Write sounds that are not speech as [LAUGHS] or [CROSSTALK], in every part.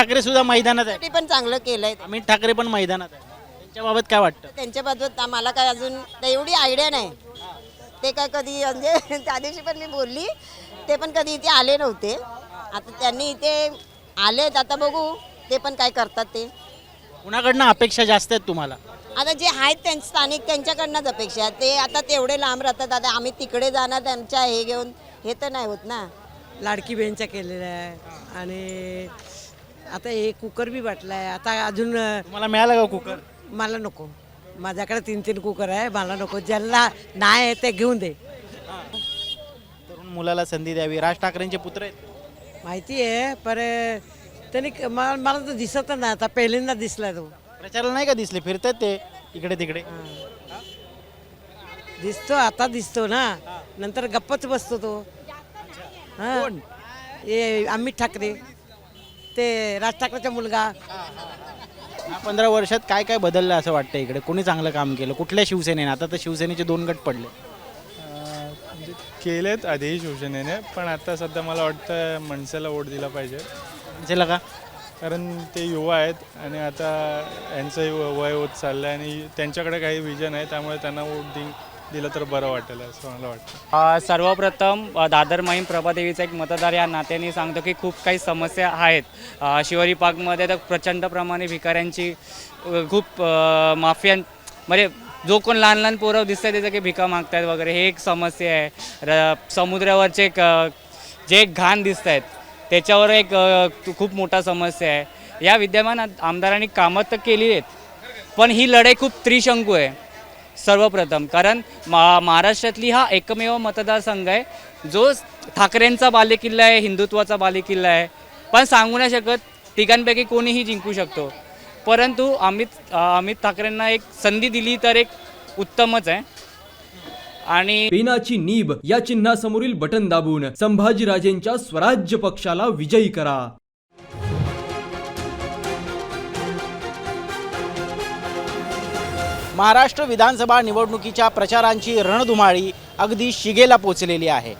ठाकरे सुद्धा मैदानात आहे पण चांगलं केलंय अमित ठाकरे पण मैदानात आहे त्यांच्याबाबत काय वाटतं? त्यांच्याबाबत मला काय अजून एवढी आयडिया नाही. ते काय कधी म्हणजे [LAUGHS] त्या दिवशी पण मी बोलली. ते पण कधी इथे आले नव्हते. आता त्यांनी इथे आलेत. आता बघू ते पण काय करतात ते. कुणाकडनं अपेक्षा जास्त आहेत तुम्हाला? आता जे आहेत त्यांचे स्थानिक त्यांच्याकडनंच अपेक्षा आहे. ते आता तेवढे लांब राहतात. आता आम्ही तिकडे जाणार त्यांच्या हे घेऊन हे तर नाही होत ना. लाडकी बहीणचा केलेला आहे आणि आता हे कुकर बी वाटला आहे. आता अजून तुम्हाला मिळालं का कुकर? मला नको. माझ्याकडे तीन तीन कुकर आहे मला नको. ज्यांना नाही आहे ते घेऊन दे. तरुण मुलाला संधी द्यावी. राज ठाकरेंचे पुत्र आहेत. माहिती आहे पर त्यांनी क- मला मला तर दिसत नाही. आता पहिल्यांदा दिसला तो. प्रचाराला नाही का दिसले? फिरतात ते इकडे तिकडे दिसतो आता दिसतो ना. नंतर गप्पच बसतो तो. हां. हे अमित ठाकरे. ते राज ठाकरेचा मुलगा. या पंधरा वर्षात काय काय बदललं असं वाटतं इकडे? कोणी चांगलं काम केलं? कुठल्या शिवसेनेने? आता तर शिवसेनेचे दोन गट पडले. अं, म्हणजे केलेत आधी शिवसेनेने पण आता सध्या मला वाटतं मनसेला वोट दिला पाहिजे. मनसेला का? कारण ते युवा आहेत आणि आता यांचंही व- वय होत चाललं आहे आणि त्यांच्याकडे काही विजन आहे त्यामुळे त्यांना वोट दि दिलं तर बरं वाटेल असं मला वाटतं. सर्वप्रथम अ, दादर माहीम प्रभादेवीचा एक मतदार या नात्याने सांगतो की खूप काही समस्या आहेत. अ, शिवारी पार्कमध्ये तर प्रचंड प्रमाणे भिकाऱ्यांची अ, खूप अ, माफिया म्हणजे जो कोण लहान लहान पोरं दिसतात त्याचं की भिका मागतायत वगैरे हे एक समस्या आहे. र समुद्रावरचे एक अ, जे एक घाण दिसत आहेत त्याच्यावर एक अ, खूप मोठा समस्या आहे. या विद्यमान आमदारांनी कामं तर केली आहेत पण ही लढाई खूप त्रिशंकू आहे. सर्वप्रथम. कारण मा महाराष्ट्रातली हा एकमेव मतदारसंघ आहे. जो ठाकरेंचा बालेकिल्ला आहे हिंदुत्वाचा बालेकिल्ला आहे. पण सांगू नाही शकत तिघांपैकी कोणीही जिंकू शकतो. परंतु अमित अमित ठाकरेंना एक संधी दिली तर एक उत्तमच आहे. आणि पेनाची नीब या चिन्हासमोरील बटन दाबून संभाजीराजेंच्या स्वराज्य पक्षाला विजयी करा. महाराष्ट्र विधानसभा निवडणुकीच्या प्रचारांची रणधुमाळी अगदी शिगेला पोचलेली आहे.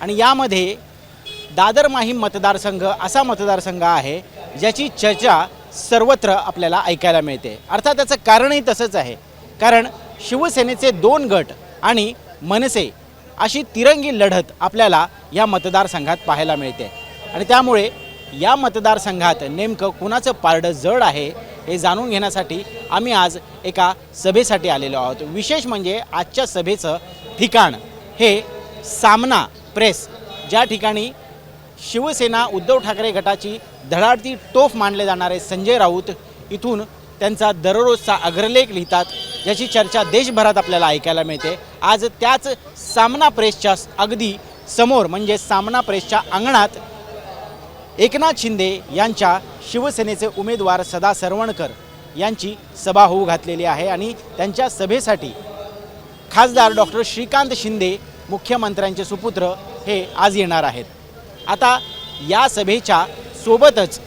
आणि यामध्ये दादर माहीम मतदारसंघ असा मतदारसंघ आहे ज्याची चर्चा सर्वत्र आपल्याला ऐकायला मिळते. अर्थात त्याचं कारणही तसंच आहे. कारण शिवसेनेचे दोन गट आणि मनसे अशी तिरंगी लढत आपल्याला या मतदारसंघात पाहायला मिळते. आणि त्यामुळे या मतदारसंघात नेमकं कुणाचं पारडं जड आहे हे जाणून घेण्यासाठी आम्ही आज एका सभेसाठी आलेलो आहोत. विशेष म्हणजे आजच्या सभेचं ठिकाण हे सामना प्रेस. ज्या ठिकाणी शिवसेना उद्धव ठाकरे गटाची धडाडती टोफ मानले जाणारे संजय राऊत इथून त्यांचा दररोजचा अग्रलेख लिहितात ज्याची चर्चा देशभरात आपल्याला ऐकायला मिळते. आज त्याच सामना प्रेसच्या अगदी समोर म्हणजे सामना प्रेसच्या अंगणात एकनाथ शिंदे यांच्या शिवसेनेचे उमेदवार सदा सरवणकर यांची सभा होऊ घातलेली आहे आणि त्यांच्या सभेसाठी खासदार डॉक्टर श्रीकांत शिंदे मुख्यमंत्र्यांचे सुपुत्र हे आज येणार आहेत. आता या सभेच्या सोबतच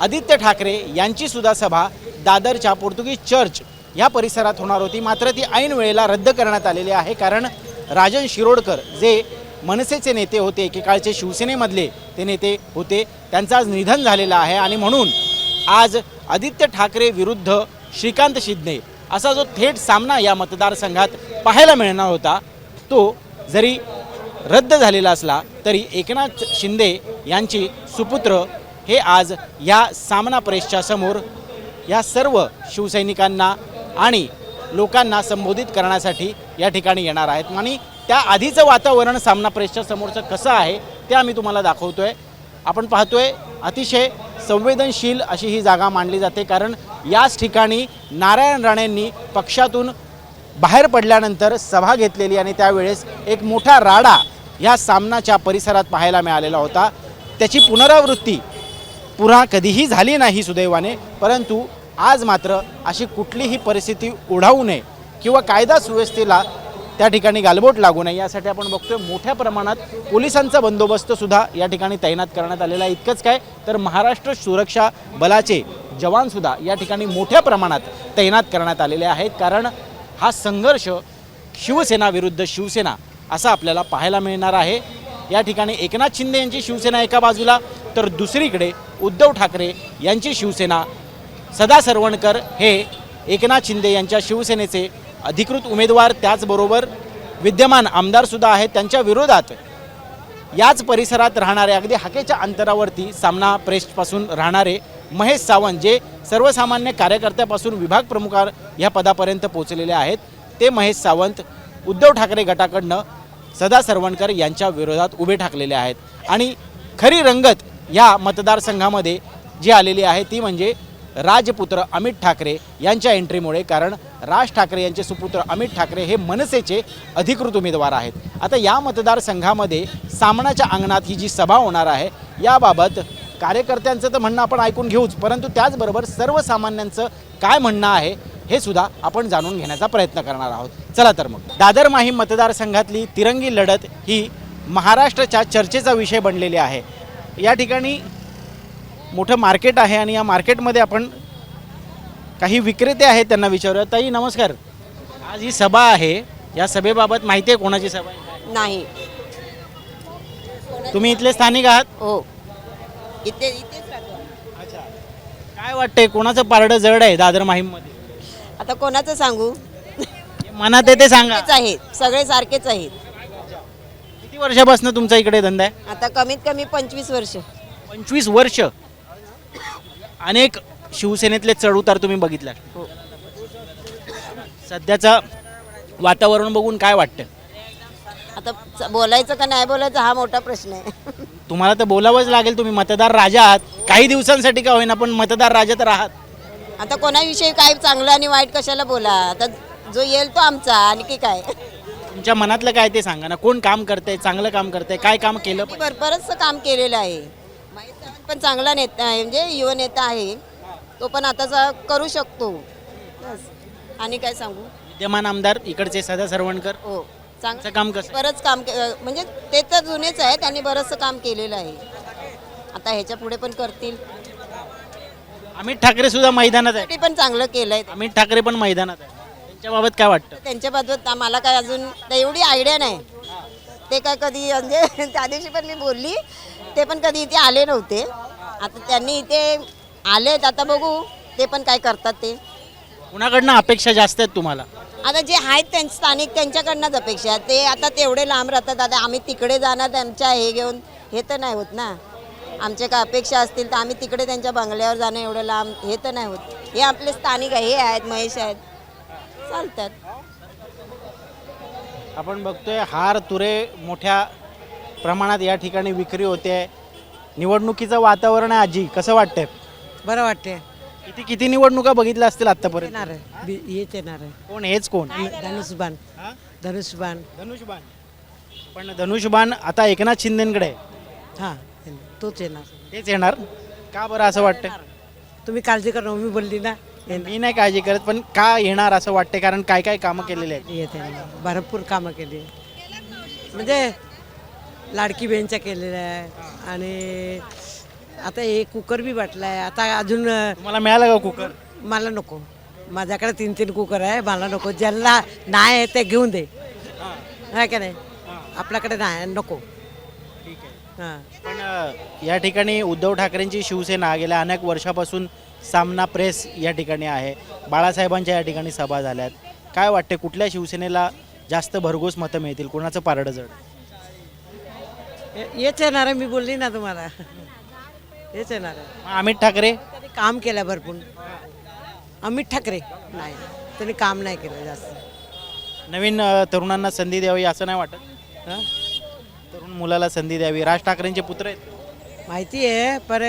आदित्य ठाकरे यांची सुद्धा सभा दादरच्या पोर्तुगीज चर्च या परिसरात होणार होती. मात्र ती ऐन वेळेला रद्द करण्यात आलेली आहे कारण राजन शिरोडकर जे मनसेचे नेते होते एकेकाळचे शिवसेनेमधले ते नेते होते त्यांचं आज निधन झालेलं आहे आणि म्हणून आज आदित्य ठाकरे विरुद्ध श्रीकांत शिंदे असा जो थेट सामना या मतदारसंघात पाहायला मिळणार होता तो जरी रद्द झालेला असला तरी एकनाथ शिंदे यांची सुपुत्र हे आज या सामना प्रेसच्या समोर या सर्व शिवसैनिकांना आणि लोकांना संबोधित करण्यासाठी या ठिकाणी येणार आहेत. आणि त्या आधीचं वातावरण सामना प्रेसच्या समोरचं कसं आहे ते आम्ही तुम्हाला दाखवतो आहे आपण पाहतोय अतिशय संवेदनशील अशी ही जागा मानली जाते कारण याच ठिकाणी नारायण राणेंनी पक्षातून बाहेर पडल्यानंतर सभा घेतलेली आणि त्यावेळेस एक मोठा राडा ह्या सामनाच्या परिसरात पाहायला मिळालेला होता. त्याची पुनरावृत्ती पुन्हा कधीही झाली नाही सुदैवाने परंतु आज मात्र अशी कुठलीही परिस्थिती ओढावू नये किंवा कायदा सुव्यवस्थेला त्या ठिकाणी गालबोट लागू नये. यासाठी आपण बघतोय मोठ्या प्रमाणात पोलिसांचा बंदोबस्त सुद्धा या ठिकाणी तैनात करण्यात आलेला आहे. इतकंच काय तर महाराष्ट्र सुरक्षा बलाचे जवानसुद्धा या ठिकाणी मोठ्या प्रमाणात तैनात करण्यात आलेले आहेत. कारण हा संघर्ष शिवसेना विरुद्ध शिवसेना असा आपल्याला पाहायला मिळणार आहे. या ठिकाणी एकनाथ शिंदे यांची शिवसेना एका बाजूला तर दुसरीकडे उद्धव ठाकरे यांची शिवसेना सदा सरवणकर हे एकनाथ शिंदे यांच्या शिवसेनेचे अधिकृत उमेदवार त्याचबरोबर विद्यमान आमदारसुद्धा आहेत त्यांच्या विरोधात याच परिसरात राहणारे अगदी हाकेच्या अंतरावरती सामना प्रेस्टपासून राहणारे महेश सावंत जे सर्वसामान्य कार्यकर्त्यापासून विभाग प्रमुखार ह्या पदापर्यंत पोहोचलेले आहेत ते महेश सावंत उद्धव ठाकरे गटाकडनं सदा सरवणकर यांच्या विरोधात उभे ठाकलेले आहेत. आणि खरी रंगत या मतदारसंघामध्ये जी आलेली आहे ती म्हणजे राजपुत्र अमित ठाकरे यांच्या एंट्रीमुळे कारण राज ठाकरे यांचे सुपुत्र अमित ठाकरे हे मनसेचे अधिकृत उमेदवार आहेत. आता या मतदारसंघामध्ये सामनाच्या अंगणात ही जी सभा होणार आहे याबाबत कार्यकर्त्यांचं तर म्हणणं आपण ऐकून घेऊच परंतु त्याचबरोबर सर्वसामान्यांचं काय म्हणणं आहे हे सुद्धा आपण जाणून घेण्याचा प्रयत्न करणार आहोत. चला तर मग. दादर माहीम मतदारसंघातली तिरंगी लढत ही महाराष्ट्राच्या चर्चेचा विषय बनलेली आहे. या ठिकाणी मोठं मार्केट आहे आणि या मार्केटमध्ये आपण काही विक्रेते आहेत त्यांना विचारूया. ताई नमस्कार. आज ही सभा आहे. या सभेबाबत माहिती आहे कोणाची सभा आहे? नाही. तुम्ही इथले स्थानिक आहात? हो. इथे इथेच राहतो अच्छा. काय वाटतंय कोणाचं पारडं जड आहे दादर माहीममध्ये? आता कोणाचं सांगू? मनात आहे ते सांगा. तेच आहेत. सगळे सारखेच आहेत. किती वर्षापासून तुमचा इकडे धंदा आहे? आता कमीत कमी पंचवीस वर्ष. पंचवीस वर्ष. अनेक शिवसेनेतले चढउतार तुम्ही बघितला हो. सध्याचं वातावरण बघून काय वाटतं? आता बोलायचं का नाही बोलायचं हा मोठा प्रश्न आहे. तुम्हाला तर बोलावंच लागेल तुम्ही मतदार राजा आहात. काही दिवसांसाठी का होईना पण मतदार राजा तर आहात. आता कोणाविषयी काय चांगलं आणि वाईट कशाला बोला? आता जो येईल तो आमचा आणखी काय? तुमच्या मनातलं काय ते सांगा ना. कोण काम करतंय चांगलं काम करतंय काय काम केलं बरंचसं काम केलेलं आहे. सावंत पण चांगला नेता आहे म्हणजे युवा नेता आहे. तो पण आताचा करू शकतो. बस. आणि काय सांगू? विद्यमान आमदार इकडचे सदा सरवणकर. हो. त्यांचं चांगलं काम कसं? बरंच काम के- अं, म्हणजे ते तर जुनेच आहे त्यांनी बरंचसं काम केलेलं आहे. आता ह्याच्या पुढे पण करतील. अमित ठाकरे सुद्धा मैदानात आहे ते पण चांगलं केलंय. अमित ठाकरे पण मैदानात आहे त्यांच्याबाबत काय वाटतं? त्यांच्या बाबत मला काय अजून एवढी आयडिया नाही. ते काय कधी म्हणजे [LAUGHS] त्या दिवशी पण मी बोलली ते पण कधी इथे आले नव्हते. आता त्यांनी इथे आलेत आता बघू ते पण काय करतात ते. कुणाकडनं अपेक्षा जास्त आहेत तुम्हाला? आता जे आहेत त्यां स्थानिक त्यांच्याकडनंच अपेक्षा आहे. ते आता तेवढे लांब राहतात. आता आम्ही तिकडे जाणार त्यांच्या हे घेऊन हे तर नाही होत ना. आमच्या काय अपेक्षा असतील तर आम्ही तिकडे त्यांच्या बंगल्यावर जाणं एवढं लांब हे तर नाही होत. हे आपले स्थानिक आहे हे आहेत महेश आहेत. चालतात. आपण बघतोय हार तुरे मोठ्या प्रमाणात या ठिकाणी विक्री होते. निवडणुकीचं वातावरण आहे आजी कसं वाटतंय? बरं वाटते किती किती निवडणुका बघितल्या असतील आतापर्यंत? येणार आहे. बी- हेच येणार आहे. कोण हेच कोण? धनुष्यबाण. हा? धनुष्यबाण. धनुष्यबाण. पण धनुष्यबाण आता एकनाथ शिंदेकडे आहे. हां तोच येणार. तेच येणार. का बरं असं वाटतं तुम्ही काळजी करा मी बोलली ना. येणार. मी नाही काळजी करत पण का येणार असं वाटतं कारण काय काय कामं केलेले आहेत? येते भरपूर कामं केली. म्हणजे लाडकी बहीणच्या केलेल्या आहे. आणि आता हे कुकर बी वाटला आहे आता अजून तुम्हाला मिळालं का कुकर? मला नको. माझ्याकडे तीन तीन कुकर आहे. मला नको. ज्यांना नाही आहे ते घेऊन दे. आहे का नाही? आपल्याकडे नाही नको. हां. पण अ, या ठिकाणी उद्धव ठाकरेंची शिवसेना गेल्या अनेक वर्षापासून सामना प्रेस या ठिकाणी आहे. बाळासाहेबांच्या या ठिकाणी सभा झाल्यात. काय वाटते कुठल्या शिवसेनेला जास्त भरघोस मतं मिळतील? कोणाचं पारडं जड? हेच येणार आहे मी बोलली ना तुम्हाला. हेच येणार आहे अमित ठाकरे? त्यांनी काम केलं भरपूर. अमित ठाकरे. नाही त्यांनी काम नाही केलं जास्त. नवीन अ, तरुणांना संधी द्यावी असं नाही वाटत? हां? तरुण मुलाला संधी द्यावी. राज ठाकरेंचे पुत्र आहेत. माहिती आहे पर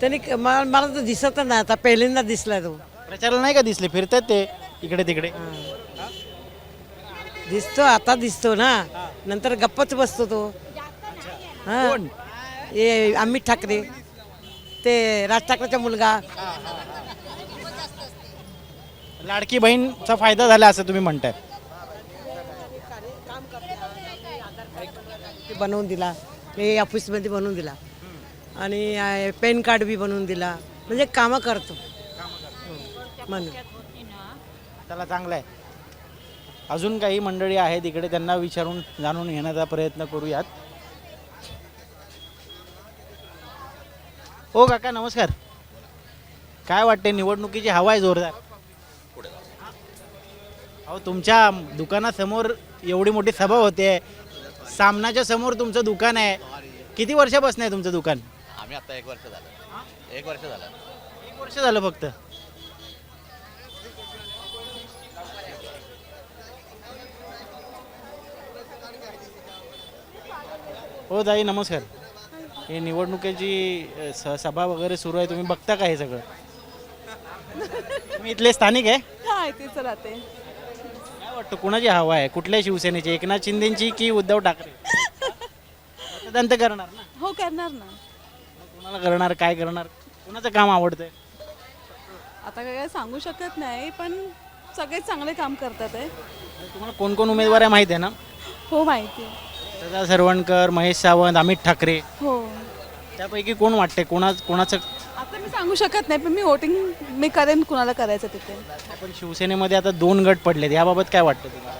त्यांनी क- मला मला तर दिसत नाही आता. पहिल्यांदा दिसला तो. प्रचाराला नाही का दिसले? फिरतात ते इकडे तिकडे. दिसतो आता दिसतो ना. नंतर गप्पच बसतो तो. कोण? हे अमित ठाकरे. ते राज ठाकरेचा मुलगा. लाडकी बहीणचा फायदा झाला असं तुम्ही म्हणताय. ते बनवून दिला. हे ऑफिसमध्ये बनवून दिला. आणि अं, पॅन कार्ड बी बनवून दिला. म्हणजे कामं करतो. म्हणून. त्याला चांगलं आहे अजून काही मंडळी आहेत इकडे त्यांना विचारून जाणून घेण्याचा प्रयत्न करूयात. हो काका नमस्कार. काय वाटते निवडणुकीची हवा आहे जोरदार? अहो तुमच्या दुकानासमोर एवढी मोठी सभा होते. सामनाच्या समोर तुमचं दुकान आहे. किती वर्षापासून आहे तुमचं दुकान? आम्ही आता एक वर्ष झालं. एक वर्ष झालं. एक वर्ष झालं फक्त. हो ताई नमस्कार. हे निवडणुकीची स- सभा वगैरे सुरू आहे तुम्ही बघता का हे सगळं? तुम्ही इथले स्थानिक आहे? काय तेच राहते. काय वाटतं कुणाची हवा आहे? कुठल्या शिवसेनेची? एकनाथ शिंदेची की उद्धव ठाकरे? मतदान तर करणार ना. हो करणार ना. कुणाला करणार काय करणार? कुणाचं काम आवडतंय? आता काय काय सांगू शकत नाही पण सगळेच चांगले काम करतात आहे. तुम्हाला कोण कोण उमेदवार आहे माहिती आहे ना? हो माहिती सदा सरवणकर महेश सावंत अमित ठाकरे. हो. त्यापैकी कोण वाटते कोणा कोणाचं आता मी सांगू शकत नाही पण मी वोटिंग मी करेन कुणाला करायचं तिथे. आपण शिवसेनेमध्ये आता दोन गट पडलेत याबाबत काय वाटतं तुम्हाला?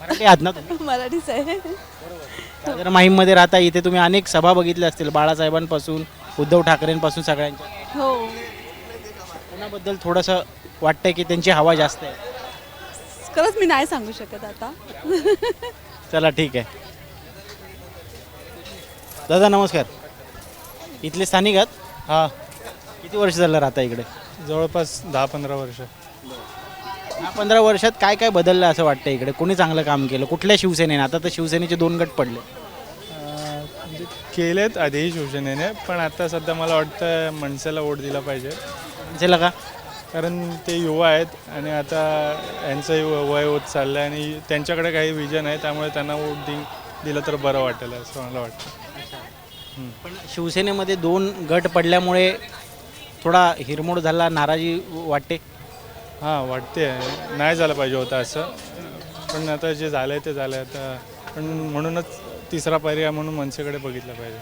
मराठी आहात ना तुम्ही? मराठीच आहे. जर माहीममध्ये राहता इथे तुम्ही अनेक सभा बघितल्या असतील बाळासाहेबांपासून उद्धव ठाकरेंपासून सगळ्यांच्या. हो. कोणाबद्दल थोडंसं वाटतंय की त्यांची हवा जास्त आहे? खरंच मी नाही सांगू शकत आता. चला ठीक आहे. दादा नमस्कार. इथले स्थानिक आहात? हां. किती वर्ष झालं राहता इकडे? जवळपास दहा पंधरा वर्ष. या पंधरा वर्षात काय काय बदललं असं वाटतं इकडे? कोणी चांगलं काम केलं? कुठल्या शिवसेनेने? आता तर शिवसेनेचे दोन गट पडले. अं, म्हणजे केलेत आधीही शिवसेनेने पण आता सध्या मला वाटतं मनसेला वोट दिला पाहिजे. दिसेल का? कारण ते युवा आहेत आणि आता यांचंही व- वय होत चाललं आहे आणि त्यांच्याकडे काही विजन आहे त्यामुळे त्यांना वोट दि दिलं तर बरं वाटेल असं मला वाटतं. पण शिवसेनेमध्ये दोन गट पडल्यामुळे थोडा हिरमोड झाला नाराजी वाटते? हां वाटते. नाही झालं पाहिजे होतं असं. पण आता जे झालं आहे ते झालं आहे आता. पण म्हणूनच तिसरा पर्याय म्हणून मनसेकडे बघितलं पाहिजे.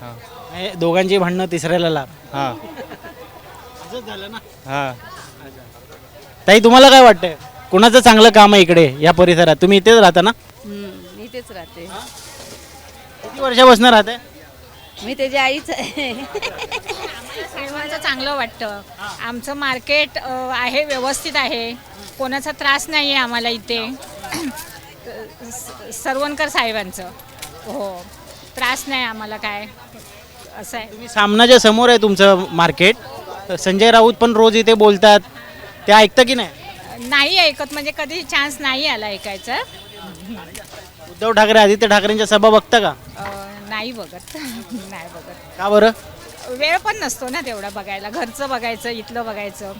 हां. हे दोघांची भांडणं तिसऱ्याला लाभ हां. असंच झालं ना? हां. ताई तुम्हाला काय वाटतंय? कुणाचं चांगलं काम आहे इकडे या परिसरात? तुम्ही इथेच राहता ना? तेच राहते. किती वर्षापासून राहते? मी त्याची आईच आहे. सर्वांचं चांगलं वाटतं. आमचं मार्केट अ, आहे व्यवस्थित आहे. कोणाचा त्रास नाही आहे आम्हाला इथे. स- सरवणकर साहेबांचं. हो. त्रास नाही आम्हाला काय. असं आहे. तुम्ही सामनाच्या समोर आहे तुमचं मार्केट. संजय राऊत पण रोज इथे बोलतात. ते ऐकतं की नाही? नाही ऐकत म्हणजे कधी चान्स नाही आला ऐकायचा. उद्धव ठाकरे आदित्य ठाकरेंच्या सभा बघता का? अ, नाही बघत. [LAUGHS] नाही बघत. का बरं? वेळ पण नसतो ना तेवढा बघायला. घरचं बघायचं इथलं बघायचं.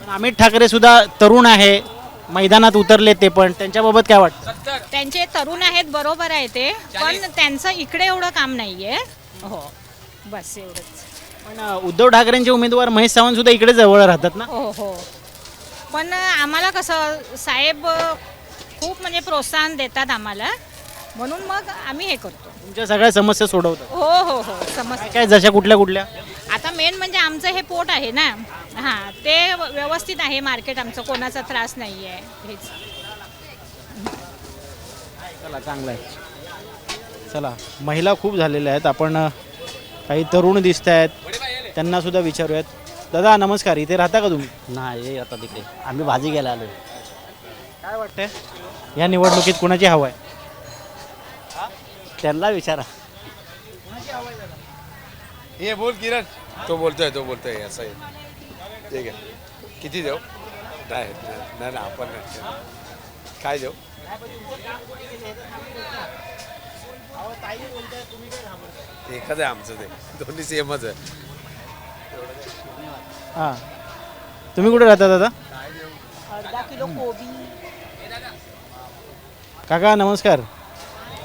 पण अमित ठाकरे सुद्धा तरुण आहे. मैदानात उतरले ते पण. त्यांच्याबाबत काय वाटतं? त्यांचे तरुण आहेत बरोबर आहे ते. पण त्यांचं इकडे एवढं काम नाही आहे हो. बस एवढंच. पण अं, उद्धव ठाकरेंचे उमेदवार महेश सावंत सुद्धा इकडे जवळ राहतात ना? हो हो. पण आम्हाला कसं साहेब खूप म्हणजे प्रोत्साहन देतात आम्हाला. म्हणून मग आम्ही हे करतो. तुमच्या सगळ्या समस्या सोडवतात. हो हो हो. समज काय जशा कुठल्या कुठल्या? आता मेन म्हणजे आमचं हे पोट आहे ना. हां ते व्यवस्थित आहे मार्केट आमचं. कोणाचा त्रास नाही आहे हेच. चला चांगलं आहे. चला महिला खूप झालेल्या आहेत. आपण अ, काही तरुण दिसत आहेत त्यांना सुद्धा विचारूयात. दादा नमस्कार. इथे राहता का तुम्ही? नाही आता तिकडे. आम्ही भाजी घ्यायला आलो काय वाटतंय? या निवडणुकीत कुणाची हवा आहे त्यांना विचारा. ये बोल किरण. तो बोलतोय तो बोलतोय असं आहे. ठीक आहे. किती देऊ? नाही नाही ना आपण नाही काय देऊ? एकच आहे आमचं ते. दोन्ही सेमच आहे. हां. तुम्ही कुठे राहता दादा? अर्धा किलो कोबी. काका नमस्कार.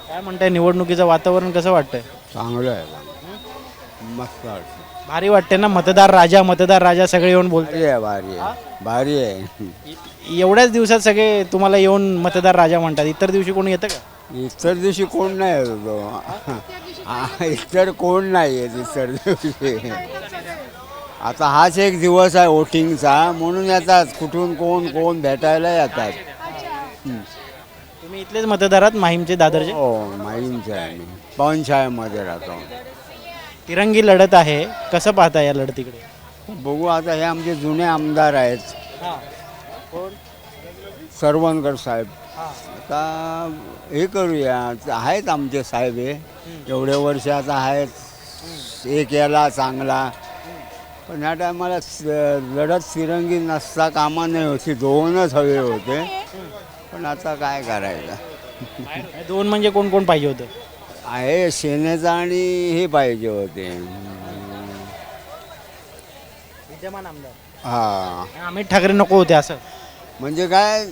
काय म्हणताय निवडणुकीचं वातावरण कसं वाटतंय? चांगलं आहे मस्त वाटतं भारी वाटते ना मतदार राजा मतदार राजा सगळे येऊन बोलते आहे भारी आहे. भारी आहे. एवढ्याच दिवसात सगळे तुम्हाला येऊन मतदार राजा म्हणतात. इतर दिवशी कोणी येतं का? इतर दिवशी कोण नाही येतो हा, इतर कोण नाही येत इतर दिवशी. आता हाच एक दिवस आहे वोटिंगचा म्हणून येतात. कुठून कोण कोण भेटायला येतात. हं. तुम्ही इथलेच मतदारात माहीमचे दादरचे? हो माहीमचं आहे मी. पवनशाळेमध्ये राहतो. तिरंगी लढत आहे. कसं पाहता या लढतीकडे? बघू आता हे आमचे जुने आमदार आहेत. सरवणकर साहेब. आता हे करूया. आहेत आमचे साहेब हे. एवढ्या वर्षाचा आहेत. एक याला चांगला. पण ह्या टायमाला लढत तिरंगी नसता कामा नाही होती दोनच हवे होते. पण आता काय करायचं? दोन म्हणजे कोण कोण पाहिजे होतं? आहे सेनेचा आणि हे पाहिजे होते. विद्यमान आमदार. हां. अमित ठाकरे नको होते असं. म्हणजे काय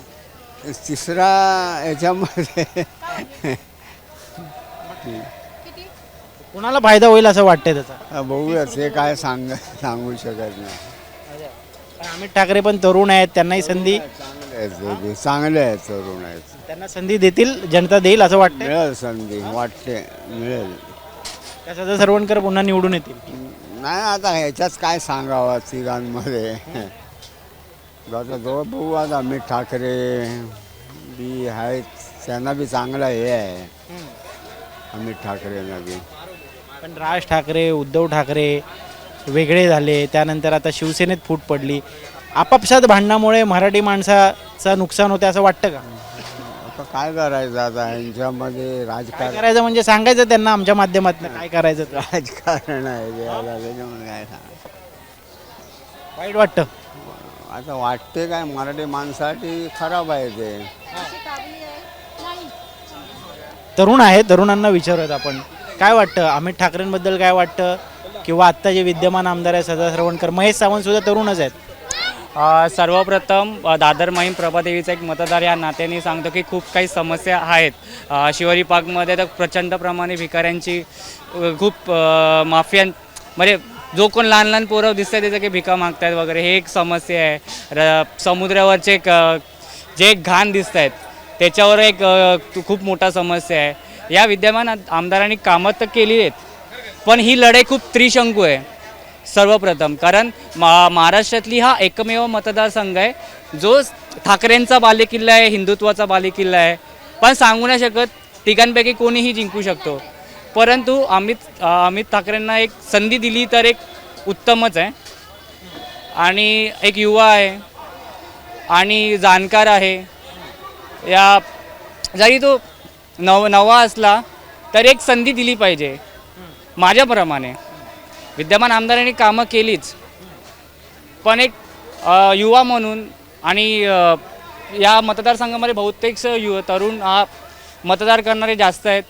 तिसरा याच्यामध्ये कुणाला फायदा होईल असं वाटतंय त्याचा? बघूया ते काय सांग सांगू शकत नाही. पण अमित ठाकरे पण तरुण आहेत त्यांनाही संधी. आहेत चांगले आहेत तरुण आहेत त्यांना संधी देतील जनता देईल असं वाटतंय? मिळेल संधी वाटते मिळेल. त्या सदा सरवणकर पुन्हा निवडून येतील. नाही आता ह्याच्याच काय सांगावं तिघांमध्ये? आता जो बघू आता अमित ठाकरे बी आहेत त्यांना बी चांगला हे आहे. अमित ठाकरेंना बी. पण राज ठाकरे उद्धव ठाकरे वेगळे झाले त्यानंतर आता शिवसेनेत फूट पडली. आपापसात भांडणामुळे मराठी माणसाचं नुकसान होते असं वाटतं का? आता काय करायचं आता? यांच्यामध्ये काय राजकारण करायचं म्हणजे सांगायचं त्यांना आमच्या माध्यमातून काय करायचं. राजकारण आहे ते आता त्याच्यामुळे काय वाईट वाटतं. आता वाटते काय मराठी माणसाठी खराब आहे ते. तरुण आहे तरुणांना विचारूयात आपण. काय वाटतं? अमित ठाकरेंबद्दल काय वाटतं? किंवा आत्ता जे विद्यमान आमदार आहे सदा सरवणकर महेश सावंत सुद्धा तरुणच आहेत. सर्वप्रथम दादर माहीम प्रभादेवीचा एक मतदार या नात्याने सांगतो की खूप काही समस्या आहेत. शिवरी शिवारी पार्कमध्ये तर प्रचंड प्रमाणे भिकाऱ्यांची खूप माफियां माफिया म्हणजे जो कोण लहान लहान पोरं दिसतात त्याचं की भिका मागतायत वगैरे हे एक समस्या आहे. र समुद्रावरचे एक जे घाण दिसत आहेत त्याच्यावर एक खूप मोठा समस्या आहे. या विद्यमान आमदारांनी कामं तर केली आहेत पण ही लढाई खूप त्रिशंकू आहे. सर्वप्रथम. कारण मा महाराष्ट्रातली हा एकमेव मतदारसंघ आहे. जो ठाकरेंचा बालेकिल्ला आहे हिंदुत्वाचा बालेकिल्ला आहे. पण सांगू नाही शकत तिघांपैकी कोणीही जिंकू शकतो. परंतु अमित अमित ठाकरेंना एक संधी दिली तर एक उत्तमच आहे. आणि एक युवा आहे. आणि जाणकार आहे. या जरी तो नव नवा असला तर एक संधी दिली पाहिजे. माझ्याप्रमाणे. विद्यमान आमदारांनी कामं केलीच. पण एक युवा म्हणून आणि या मतदारसंघामध्ये बहुतेक यु तरुण हा मतदार करणारे जास्त आहेत.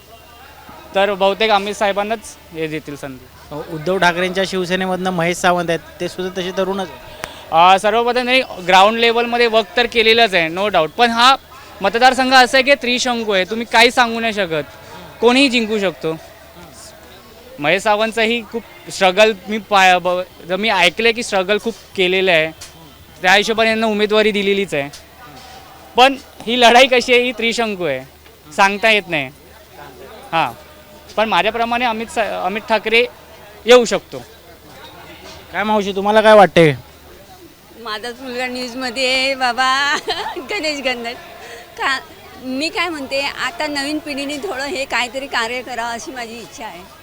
तर बहुतेक अमित साहेबांनाच हे देतील संधी. उद्धव ठाकरेंच्या शिवसेनेमधनं महेश सावंत आहेत. ते सुद्धा तसे तरुणच सर्वप्रथम त्यांनी ग्राउंड लेवलमध्ये वर्क तर केलेलंच आहे नो डाऊट पण हा मतदारसंघ असा आहे की त्रिशंकू आहे. तुम्ही काही सांगू नाही शकत. कोणीही जिंकू शकतो. महेश सावंतचाही खूप स्ट्रगल मी पाय ब- ज- मी ऐकलं की स्ट्रगल खूप केलेलं आहे. त्या हिशोबाने यांना उमेदवारी दिलेलीच आहे. पण ही लढाई कशी आहे ही त्रिशंकू आहे. सांगता येत नाही. हां. पण माझ्याप्रमाणे अमित सा अमित ठाकरे येऊ शकतो. काय मावशी तुम्हाला काय वाटते माझाच मुलगा न्यूजमध्ये आहे बाबा. [LAUGHS] गणेश गंधर. का मी काय म्हणते आता नवीन पिढीने थोडं हे काहीतरी कार्य करावं अशी माझी इच्छा आहे.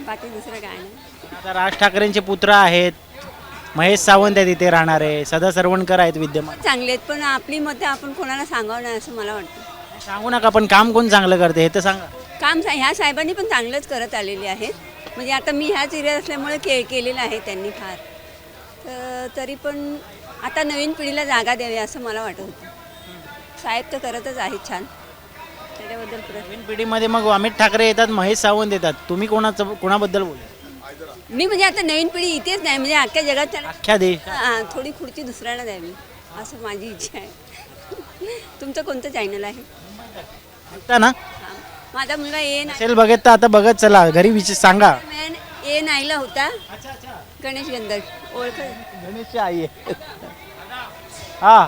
बाकी दुसरं काय नाही. आता राज ठाकरेंचे पुत्र आहेत. महेश सावंत आहेत इथे राहणारे. सदा सरवणकर आहेत विद्यमान. चांगले आहेत पण आपली मतं आपण कोणाला सांगावं नाही असं मला वाटतं. सांगू नका पण काम कोण चांगलं करते हे तर सांगा. काम सा- ह्या साहेबांनी पण चांगलंच करत आलेले आहेत. म्हणजे आता मी ह्याच एरियात असल्यामुळे के केलेलं आहे त्यांनी फार. तर तरी पण आता नवीन पिढीला जागा द्यावी असं मला वाटत होतं. साहेब तर करतच आहेत छान. त्याच्याबद्दल प्रश्न नवीन पिढीमध्ये मग अमित ठाकरे येतात महेश सावंत येतात. तुम्ही कोणाचं कोणाबद्दल बोल? मी म्हणजे आता नवीन पिढी इथेच नाही म्हणजे अख्ख्या जगात त्याला अख्ख्या देश. हां थोडी खुर्ची दुसऱ्याला द्यावी असं माझी इच्छा आहे. तुमचं कोणतं चॅनल आहे? बघता ना? हां. माझा मुलगा ए नाय असेल बघत तर आता बघत चला. घरी विचार सांगा. मॅन ए नाईला होता. गणेश गंधर ओळख गणेशची आई आहे. हा.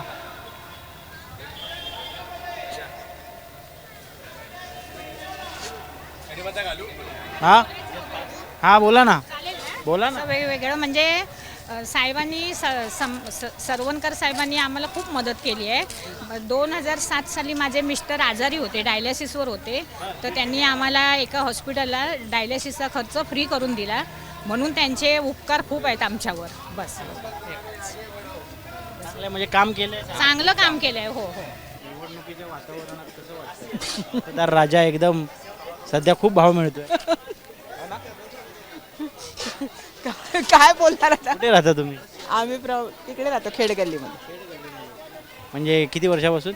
हा? हा बोला ना. बोला ना. वेगवेगळं म्हणजे अ, साहेबांनी स सम स सरवणकर साहेबांनी आम्हाला खूप मदत केली आहे. दोन हजार सात साली माझे मिस्टर आजारी होते डायलिसिसवर होते. तर त्यांनी आम्हाला एका हॉस्पिटलला डायलिसिसचा खर्च फ्री करून दिला. म्हणून त्यांचे उपकार खूप आहेत आमच्यावर. बस. चांगलं म्हणजे काम केलंय. चांगलं काम केलं आहे हो. हो मतदार [LAUGHS] राजा एकदम सध्या खूप भाव मिळतोय. [LAUGHS] काय बोलणार आता? कुठे राहता तुम्ही? आम्ही प्र तिकडे राहतो खेडगल्लीमध्ये. म्हणजे किती वर्षापासून?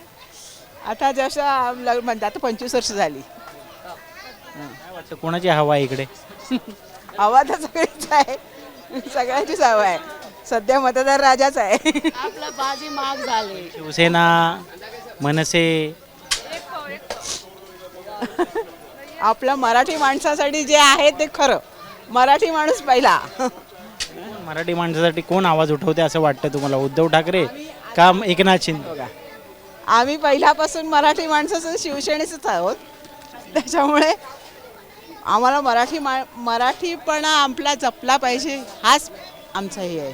आता जसं लग्न म्हणजे आता पंचवीस वर्ष झाली. काय वाटतं कोणाची हवा आहे इकडे? हवा तर सगळीच आहे. सगळ्यांचीच हवा आहे. सध्या मतदार राजाच आहे. आपला बाजी माग झाली. शिवसेना मनसे. [LAUGHS] आपल्या मराठी माणसासाठी जे आहे ते खरं. मराठी माणूस पहिला. मराठी माणसासाठी कोण आवाज उठवते असं वाटतं तुम्हाला? उद्धव ठाकरे का एकनाथ शिंदे? आम्ही पहिल्यापासून मराठी माणसाचं शिवसेनेचंच आहोत. त्याच्यामुळे आम्हाला मराठी मा मराठीपणा आपला जपला पाहिजे. हाच आमचा हे आहे.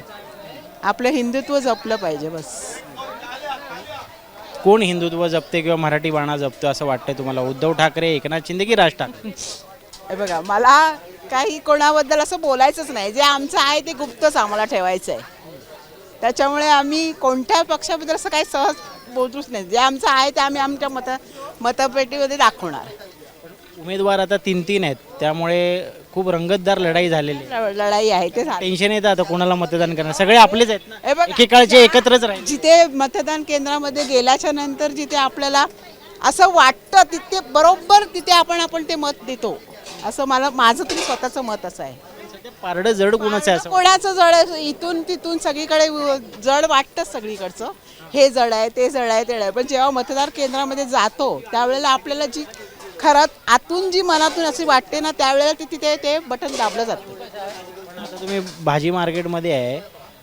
आपलं हिंदुत्व जपलं पाहिजे बस. कोण हिंदुत्व जपते किंवा मराठी बाणा जपतो असं वाटतंय तुम्हाला? उद्धव ठाकरे एकनाथ शिंदे की राज ठाकरे? हे बघा मला काही कोणाबद्दल असं बोलायचंच नाही. जे आमचं आहे ते गुप्तच आम्हाला ठेवायचं आहे त्याच्यामुळे आम्ही कोणत्या पक्षाबद्दल असं काही सहज बोलतोच नाही. जे आमचं आहे ते आम्ही आमच्या मत मतपेटीमध्ये दाखवणार. उमेदवार आता तीन तीन आहेत. त्यामुळे खूप रंगतदार लढाई झालेली आहे. लढाई आहे ते झालं. टेन्शन येतं आता कोणाला मतदान करणार? सगळे आपलेच आहेत ना? बघा, एकेकाळचे एकत्रच राहील. जिथे मतदान केंद्रामध्ये गेल्याच्यानंतर जिथे आपल्याला असं वाटतं तिथे बरोबर तिथे आपण आपण ते मत देतो. असं मला माझं तरी स्वतःचं मत असं आहे. पारडं जड कोणाचं आहे असं कोणाचं जड आहे? इथून तिथून सगळीकडे जड वाटतंच सगळीकडचं. हे जड आहे ते जड आहे ते जड आहे. पण जेव्हा मतदार केंद्रामध्ये जातो त्यावेळेला आपल्याला जी खरंच आतून जी मनातून अशी वाटते ना त्यावेळेला ते तिथे ते बटन दाबलं जातं. आता तुम्ही भाजी मार्केटमध्ये आहे.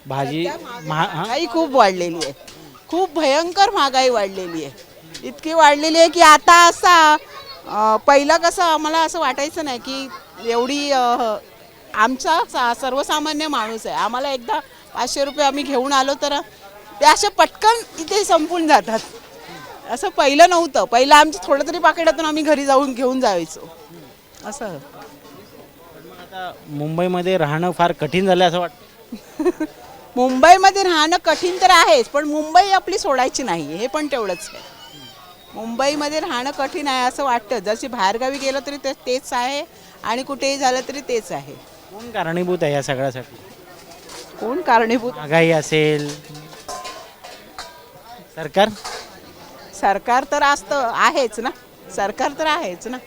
भाजी महा हा? महागाई खूप वाढलेली आहे. खूप भयंकर महागाई वाढलेली आहे. इतकी वाढलेली आहे की आता असा अं, पहिलं कसं आम्हाला असं वाटायचं नाही की एवढी अं, आमचा सा सर्वसामान्य माणूस आहे. आम्हाला एकदा पाचशे रुपये आम्ही घेऊन आलो तर ते असे पटकन इथे संपून जातात. असं पहिलं नव्हतं. पहिलं आमचं थोडं तरी पाकिटातून आम्ही घरी जाऊन घेऊन जायचो. असं. आता मुंबईमध्ये राहणं फार कठीण झालं असं वाटतं. [LAUGHS] मुंबईमध्ये राहणं कठीण तर आहेच पण मुंबई आपली सोडायची नाही हे पण तेवढंच आहे. मुंबईमध्ये राहणं कठीण आहे असं वाटतं. जशी बाहेरगावी गेलं तरी ते तेच आहे आणि कुठेही झालं तरी तेच आहे. कोण कारणीभूत आहे या सगळ्यासाठी? कोण कारणीभूत? महागाई असेल. सरकार? सरकार तर असतं आहेच ना? सरकार तर आहेच ना?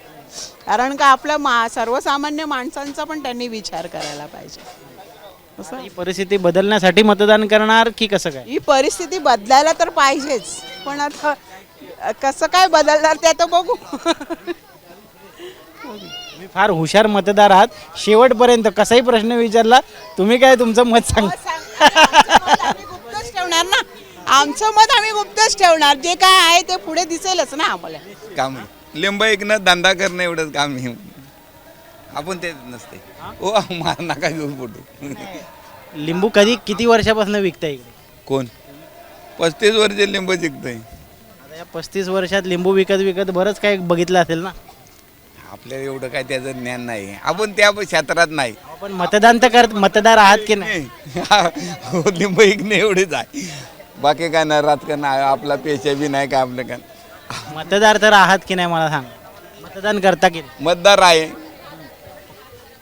कारण का आपल्या मा सर्वसामान्य माणसांचा पण त्यांनी विचार करायला पाहिजे. असं? ही परिस्थिती बदलण्यासाठी मतदान करणार की कसं काय? ही परिस्थिती बदलायला तर पाहिजेच. पण आता कसं काय बदलणार ते आता बघू. तुम्ही फार हुशार मतदार आहात. शेवटपर्यंत कसाही प्रश्न विचारला तुम्ही काय तुमचं मत सांग आम्ही गुप्तच ठेवणार ना? आमचं मत आम्ही गुप्तच ठेवणार. जे काय आहे ते पुढे दिसेलच ना आम्हाला. काम लिंब ऐकणं धंदा करणं एवढंच काम आहे. आपण ते नसते. ओ मार नका घेऊ फोटो. लिंबू कधी किती वर्षापासून विकताय इकडे? कोण? पस्तीस वर्ष लिंब जिंकतंय. आता या पस्तीस वर्षात लिंबू विकत विकत बरंच काय बघितलं असेल ना? आपल्याला एवढं काय त्याचं ज्ञान नाही. आपण त्या क्षेत्रात नाही. आपण मतदान तर करत मतदार आहात की नाही. [LAUGHS] हो, लिंब ऐकणं एवढेच आहे. बाकी काय नाही राजकारण आहे, आपला पेशा बी नाही काय आपलं काय. मतदार तर आहात की नाही मला सांग. मतदान करता की नाही? मतदार आहे.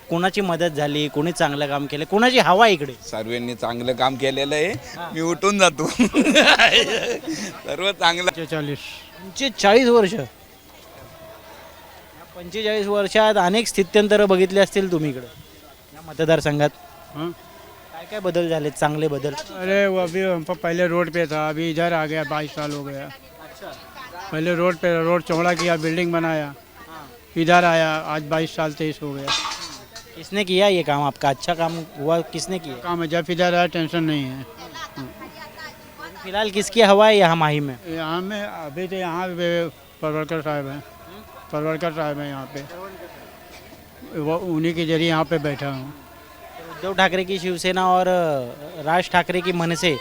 कोणाची मदत झाली कोणी चांगलं काम केलं कोणाची हवा इकडे? सर्वांनी चांगलं काम केलेलं आहे. मी उठून जातो. सर्व चांगलं. चाळीस पंचेचाळीस वर्ष. या पंचेचाळीस वर्षात अनेक स्थित्यंतर बघितले असतील तुम्ही इकडे या मतदारसंघात. काय बदल झाले चांगले बदल? अरे वो अभी हम पहले रोड पे था अभी इधर आ गया बाईस साल हो गया। पहले रोड पे रोड चौड़ा किया बिल्डिंग बनाया। इधर आया आज बाईस साल तेईस हो गया। किसने किया ये काम? आपका अच्छा काम हुआ किसने किया? काम है जब इधर आया टेंशन नहीं है। फ़िलहाल किसकी हवा है यहाँ माही में? यहाँ में अभी तो यहाँ परवरकर साहब हैं। परवरकर साहब हैं यहाँ पे। वो उन्हीं के ज़रिए यहाँ पे बैठा हूँ। उद्धव ठाकरे की शिवसेना और राज ठाकरे की मनसे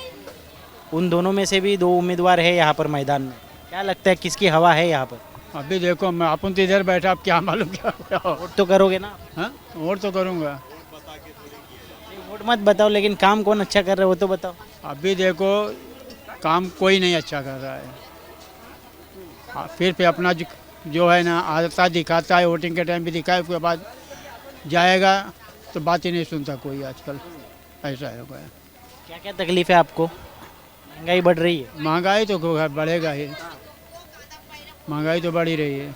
उन दोनों में से भी दो उम्मीदवार है यहाँ पर मैदान में। क्या लगता है किसकी हवा है यहाँ पर? अभी देखो मैं अपन तो इधर बैठा अब क्या मालूम क्या वोट तो करोगे ना? हाँ? वोट तो करूँगा। वोट मत बताओ लेकिन काम कौन अच्छा कर रहे वो तो बताओ। अभी देखो काम कोई नहीं अच्छा कर रहा है। हाँ, फिर फिर अपना जो, जो है ना आता दिखाता है वोटिंग के टाइम भी दिखाए उसके बाद जाएगा। तो बात ही नहीं सुनता कोई आजकल। ऐसा है गया क्या क्या तकलीफ़ है आपको? महँगाई बढ़ रही है। महँगाई तो बढ़ेगा ही। महँगाई तो बढ़ ही रही है।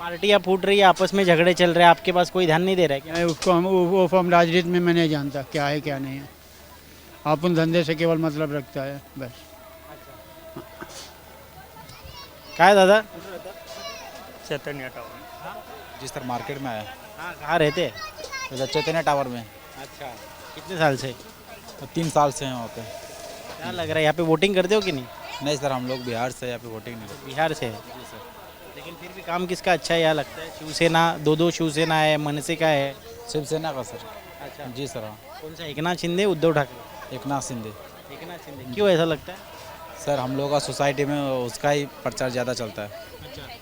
पार्टियाँ फूट रही है आपस में झगड़े चल रहे हैं आपके पास कोई ध्यान नहीं दे रहा है क्या? उसको हम वो हम राजनीति में मैं नहीं जानता क्या है क्या नहीं है। आप उन धंधे से केवल मतलब रखता है बस। क्या है दादा? चैतन्य टावर जी सर मार्केट में आया। हाँ कहाँ रहते हैं? इधर चैतन्य टावर में। अच्छा। कितने साल से? तो तीन साल से हैं वहाँ पे। क्या लग रहा है यहाँ पे वोटिंग करते हो कि नहीं? नहीं सर हम लोग बिहार से यहाँ पे वोटिंग नहीं करते। बिहार से? है लेकिन फिर भी काम किसका अच्छा है यहाँ लगता है? शिवसेना दो दो शिवसेना है मनसे का है। शिवसेना का सर। अच्छा। जी सर हाँ। कौन सा एकनाथ शिंदे उद्धव ठाकरे? एक नाथ शिंदे। एकनाथ शिंदे। क्यों ऐसा लगता है? सर हम लोग का सोसाइटी में उसका ही प्रचार ज़्यादा चलता है।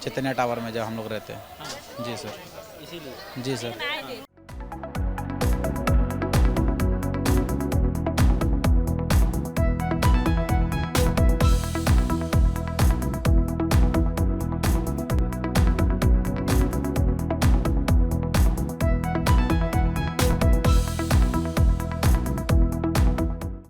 चैतन्य टावर में जब हम लोग रहते हैं। जी सर। इसीलिए जी सर